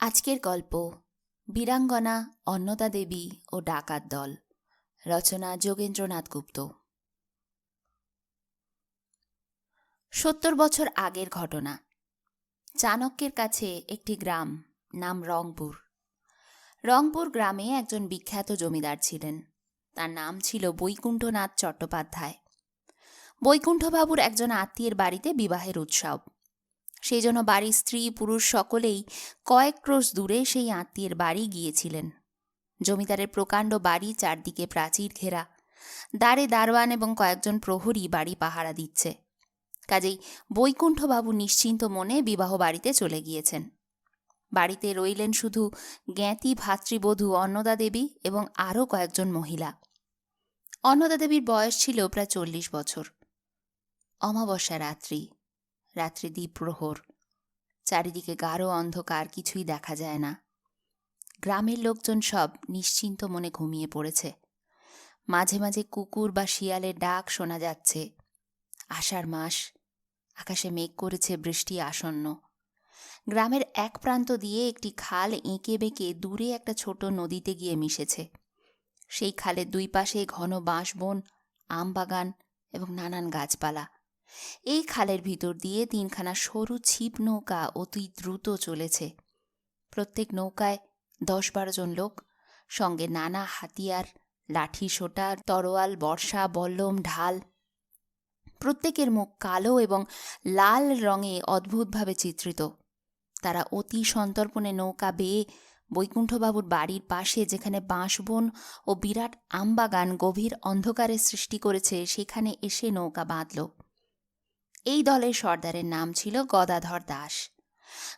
আজকের গল্প, বীরাঙ্গনা, অন্নদা দেবী ও ডাকাত দল। রচনা যোগেন্দ্রনাথ গুপ্ত। সত্তর বছর আগের ঘটনা। চাণক্যের কাছে একটি গ্রাম, নাম রংপুর। রংপুর গ্রামে একজন বিখ্যাত জমিদার ছিলেন। তার নাম ছিল বৈকুণ্ঠনাথ চট্টোপাধ্যায়। বৈকুণ্ঠবাবুর একজন আত্মীয়ের বাড়িতে বিবাহের উৎসব। সেই জন্য বাড়ির স্ত্রী, পুরুষ সকলেই কয়েক ক্রোশ দূরে সেই আত্মীয়ের বাড়ি গিয়েছিলেন। জমিদারের প্রকাণ্ড বাড়ি চারদিকে প্রাচীর ঘেরা। দ্বারে দারোয়ান এবং কয়েকজন প্রহরী বাড়ি পাহারা দিচ্ছে। কাজেই বৈকুণ্ঠবাবু নিশ্চিন্ত মনে বিবাহ বাড়িতে চলে গিয়েছেন। বাড়িতে রইলেন শুধু জ্ঞাতি ভাতৃবধূ অন্নদা দেবী এবং আরও কয়েকজন মহিলা। অন্নদা দেবীর বয়স ছিল প্রায় চল্লিশ বছর। অমাবস্যা রাত্রি। রাত্রি দ্বীপ প্রহর। চারিদিকে গাঢ় অন্ধকার, কিছুই দেখা যায় না। গ্রামের লোকজন সব নিশ্চিন্ত মনে ঘুমিয়ে পড়েছে। মাঝে মাঝে কুকুর বা শিয়ালের ডাক শোনা যাচ্ছে। আষাঢ় মাস, আকাশে মেঘ করেছে বৃষ্টি আসন্ন। গ্রামের এক প্রান্ত দিয়ে একটি খাল এঁকে বেঁকে দূরে একটা ছোট নদীতে গিয়ে মিশেছে। সেই খালের দুই পাশে ঘন বাঁশবন আম বাগান এবং নানান গাছপালা। এই খালের ভিতর দিয়ে তিনখানা সরু ছিপ নৌকা অতি দ্রুত চলেছে। প্রত্যেক নৌকায় দশ বারো জন লোক, সঙ্গে নানা হাতিয়ার, লাঠি সোটা, তরোয়াল, বর্ষা, বল্লম, ঢাল। প্রত্যেকের মুখ কালো এবং লাল রঙে অদ্ভুতভাবে চিত্রিত। তারা অতি সন্তর্পণে নৌকা বেয়ে বৈকুণ্ঠবাবুর বাড়ির পাশে যেখানে বাঁশবন ও বিরাট আমবাগান গভীর অন্ধকারে সৃষ্টি করেছে, সেখানে এসে নৌকা বাঁধল। এই দলের সর্দারের নাম ছিল গদাধর দাস।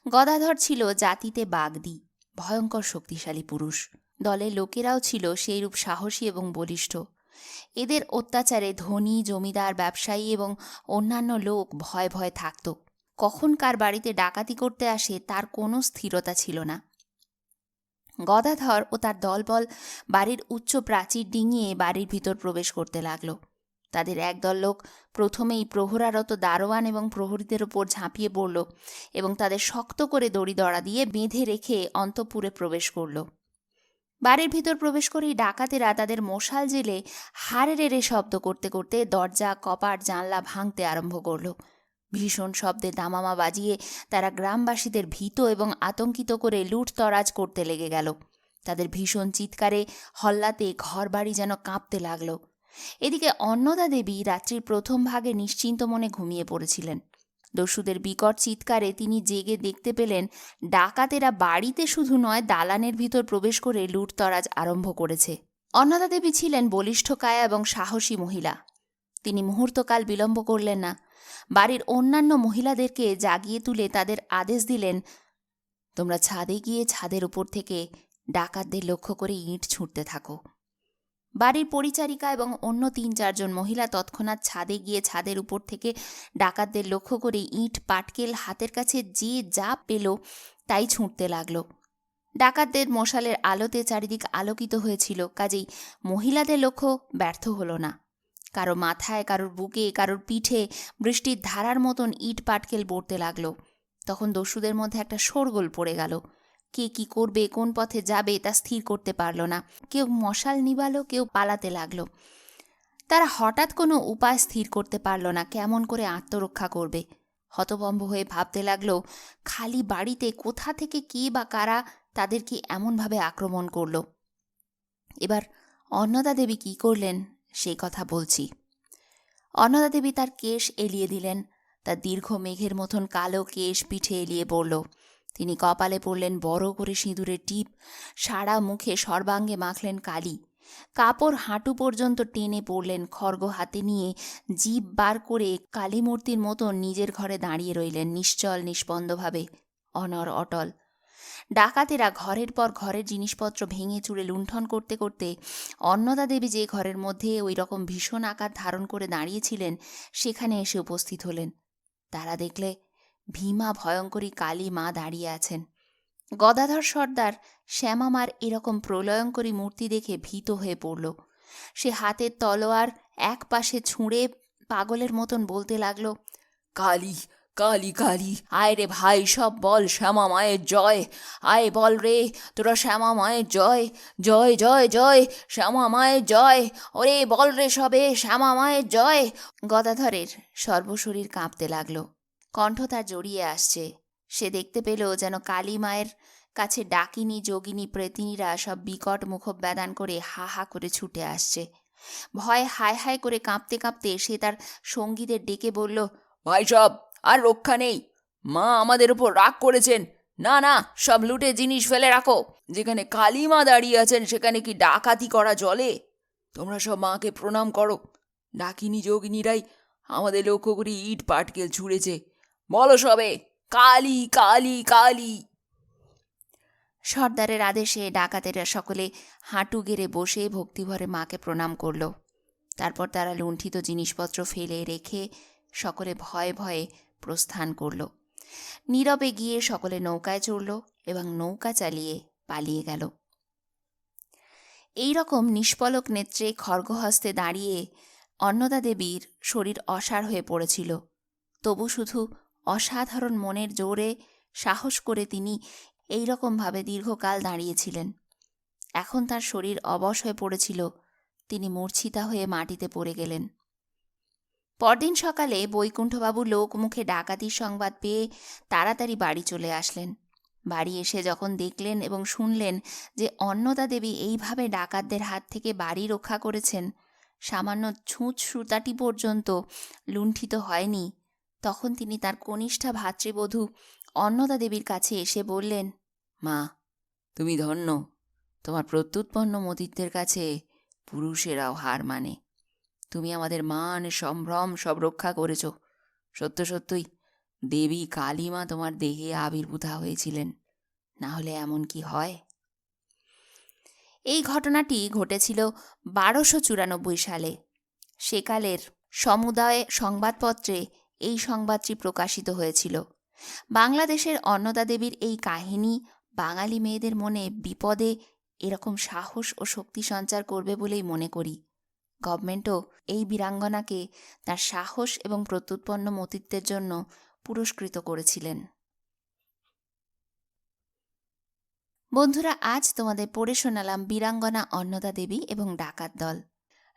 গদাধর ছিল জাতিতে বাগদি, ভয়ঙ্কর শক্তিশালী পুরুষ। দলের লোকেরাও ছিল সেইরূপ সাহসী এবং বলিষ্ঠ। এদের অত্যাচারে ধনী, জমিদার, ব্যবসায়ী এবং অন্যান্য লোক ভয় ভয় থাকত। কখন কার বাড়িতে ডাকাতি করতে আসে তার কোনো স্থিরতা ছিল না। গদাধর ও তার দলবল বাড়ির উচ্চ প্রাচীর ডিঙিয়ে বাড়ির ভিতর প্রবেশ করতে লাগল। তাদের একদল লোক প্রথমেই প্রহরারত দারোয়ান এবং প্রহরীদের ওপর ঝাঁপিয়ে পড়ল এবং তাদের শক্ত করে দড়ি দড়া দিয়ে বেঁধে রেখে অন্তপুরে প্রবেশ করল। বাড়ির ভিতর প্রবেশ করেই ডাকাতেরা তাদের মশাল জেলে হাড়ে রেড়ে শব্দ করতে করতে দরজা, কপাট, জানলা ভাঙতে আরম্ভ করল। ভীষণ শব্দে দামামা বাজিয়ে তারা গ্রামবাসীদের ভীত এবং আতঙ্কিত করে লুটতরাজ করতে লেগে গেল। তাদের ভীষণ চিৎকারে হল্লাতে ঘরবাড়ি যেন কাঁপতে লাগল। এদিকে অন্নদা দেবী রাত্রির প্রথম ভাগে নিশ্চিন্ত মনে ঘুমিয়ে পড়েছিলেন। দস্যুদের বিকট চিৎকারে তিনি জেগে দেখতে পেলেন, ডাকাতেরা বাড়িতে শুধু নয়, দালানের ভিতর প্রবেশ করে লুটতরাজ আরম্ভ করেছে। অন্নদা দেবী ছিলেন বলিষ্ঠ কায়া এবং সাহসী মহিলা। তিনি মুহূর্তকাল বিলম্ব করলেন না। বাড়ির অন্যান্য মহিলাদেরকে জাগিয়ে তুলে তাদের আদেশ দিলেন, তোমরা ছাদে গিয়ে ছাদের উপর থেকে ডাকাতদের লক্ষ্য করে ইঁট ছুঁড়তে থাকো। বাড়ির পরিচারিকা এবং অন্য তিন চারজন মহিলা তৎক্ষণাৎ ছাদে গিয়ে ছাদের উপর থেকে ডাকাতদের লক্ষ্য করে ইট, পাটকেল হাতের কাছে যে যা পেল তাই ছুঁড়তে লাগল। ডাকাতদের মশালের আলোতে চারিদিক আলোকিত হয়েছিল, কাজেই মহিলাদের লক্ষ্য ব্যর্থ হলো না। কারও মাথায়, কারোর বুকে, কারোর পিঠে বৃষ্টির ধারার মতন ইট, পাটকেল পড়তে লাগল। তখন দস্যুদের মধ্যে একটা শোরগোল পড়ে গেল। কে কি করবে, কোন পথে যাবে তা স্থির করতে পারল না। কেউ মশাল নিবালো, কেউ পালাতে লাগল। তারা হঠাৎ কোনো উপায় স্থির করতে পারল না, কেমন করে আত্মরক্ষা করবে। হতভম্ব হয়ে ভাবতে লাগল, খালি বাড়িতে কোথা থেকে কে বা কারা তাদেরকে এমনভাবে আক্রমণ করল। এবার অন্নদা দেবী কি করলেন সেই কথা বলছি। অন্নদা দেবী তার কেশ এলিয়ে দিলেন। তার দীর্ঘ মেঘের মতন কালো কেশ পিঠে এলিয়ে পড়ল। তিনি কপালে পড়লেন বড় করে সিঁদুরের টিপ, সারা মুখে সর্বাঙ্গে মাখলেন কালি। কাপড় হাঁটু পর্যন্ত টেনে পড়লেন খর্গ হাতে নিয়ে জীব বার করে কালী মূর্তির মতো নিজের ঘরে দাঁড়িয়ে রইলেন নিশ্চল নিষ্পন্দভাবে, অনর অটল। ডাকাতেরা ঘরের পর ঘরের জিনিসপত্র ভেঙে চুড়ে লুণ্ঠন করতে করতে অন্নদা দেবী যে ঘরের মধ্যে ওই রকম ভীষণ আকার ধারণ করে দাঁড়িয়েছিলেন, সেখানে এসে উপস্থিত হলেন। তারা দেখলে ভীমা ভয়ঙ্করী কালী মা দাঁড়িয়ে আছেন। গদাধর সর্দার শ্যামামার এরকম প্রলয়ঙ্করী মূর্তি দেখে ভীত হয়ে পড়ল। সে হাতের তলোয়ার এক পাশে ছুঁড়ে পাগলের মতন বলতে লাগল, কালী, কালি কালি, আয় রে ভাই, সব বল শ্যামা মায়ের জয়। আয় বল রে, তোরা শ্যামা মায়ের জয় জয় জয় জয়, শ্যামা মায়ের জয়। ওরে বল রে সবে, শ্যামা মায়ের জয়। গদাধরের সর্বশরীর কাঁপতে লাগল। কণ্ঠ তার জড়িয়ে আসছে। সে দেখতে পেল যেন কালী মায়ের কাছে ডাকিনী, যোগিনী, প্রেতিনীরা সব বিকট মুখব্যাদান করে হা হা করে ছুটে আসছে। ভয় হায় হায় করে কাঁপতে কাঁপতে সে তার সঙ্গীদের ডেকে বলল, ভাই সব, আর রক্ষা নেই। মা আমাদের উপর রাগ করেছেন। না না, সব লুটে জিনিস ফেলে রাখো। যেখানে কালী মা দাঁড়িয়ে আছেন, সেখানে কি ডাকাতি করা জলে? তোমরা সব মাকে প্রণাম করো। ডাকিনী, যোগিনীরাই আমাদের লক্ষ্য করে ইট পাটকেল ছুঁড়েছে। বলো সবে কালী কালী কালী। সর্দারের আদেশে ডাকাতেরা সকলে হাঁটু গেড়ে বসে ভক্তিভরে মাকে প্রণাম করল। তারপর তারা লুণ্ঠিত জিনিসপত্র ফেলে রেখে সকলে ভয়ে ভয়ে প্রস্থান করল। নীরবে গিয়ে সকলে নৌকায় চড়ল এবং নৌকা চালিয়ে পালিয়ে গেল। এই রকম নিষ্পলক নেত্রে খর্গহস্তে দাঁড়িয়ে অন্নদা দেবীর শরীর অসাড় হয়ে পড়েছিল। তবু শুধু অসাধারণ মনের জোরে সাহস করে তিনি এই রকমভাবে দীর্ঘকাল দাঁড়িয়েছিলেন। এখন তার শরীর অবশ হয়ে পড়েছিল। তিনি মূর্ছিতা হয়ে মাটিতে পড়ে গেলেন। পরদিন সকালে বৈকুণ্ঠবাবু লোক মুখে ডাকাতির সংবাদ পেয়ে তাড়াতাড়ি বাড়ি চলে আসলেন। বাড়ি এসে যখন দেখলেন এবং শুনলেন যে অন্নদা দেবী এইভাবে ডাকাতদের হাত থেকে বাড়ি রক্ষা করেছেন, সামান্য ছুঁচ সুতাটি পর্যন্ত লুণ্ঠিত হয়নি। তখন তিনি তার কনিষ্ঠা ভাতৃবধূ অন্নদা দেবীর কাছে এসে বললেন, মা, তুমি ধন্য। তোমার প্রত্যুৎপন্ন মতিত্বের কাছে পুরুষেরাও হার মানে। তুমি আমাদের মান, সম্ভ্রম সব রক্ষা করেছ। সত্য সত্যই, দেবী কালীমা তোমার দেহে আবির্ভূতা হয়েছিলেন। না হলে এমন কি হয়? এই ঘটনাটি ঘটেছিল বারোশো চুরানব্বই সালে। সেকালের সমুদায় সংবাদপত্রে এই সংবাদটি প্রকাশিত হয়েছিল। বাংলাদেশের অন্নদা দেবীর এই কাহিনী বাঙালি মেয়েদের মনে বিপদে এরকম সাহস ও শক্তি সঞ্চার করবে বলেই মনে করি। গভর্নমেন্টও এই বীরাঙ্গনাকে তার সাহস এবং প্রত্যুৎপন্ন মতিত্বের জন্য পুরস্কৃত করেছিলেন। বন্ধুরা, আজ তোমাদের পড়ে শোনালাম বীরাঙ্গনা অন্নদা দেবী এবং ডাকাত দল।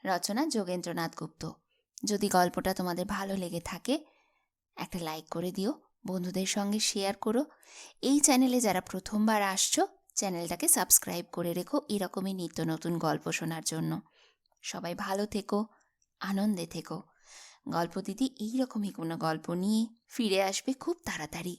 রচনা যোগেন্দ্রনাথ গুপ্ত। যদি গল্পটা তোমাদের ভালো লেগে থাকে একটা লাইক করে দিও, বন্ধুদের সঙ্গে শেয়ার করো। এই চ্যানেলে যারা প্রথমবার আসছো চ্যানেলটাকে সাবস্ক্রাইব করে রেখো এরকমই নিত্য নতুন গল্প শোনার জন্য। সবাই ভালো থেকো, আনন্দে থেকো। গল্প দিদি এইরকমই কোনো গল্প নিয়ে ফিরে আসবে খুব তাড়াতাড়ি।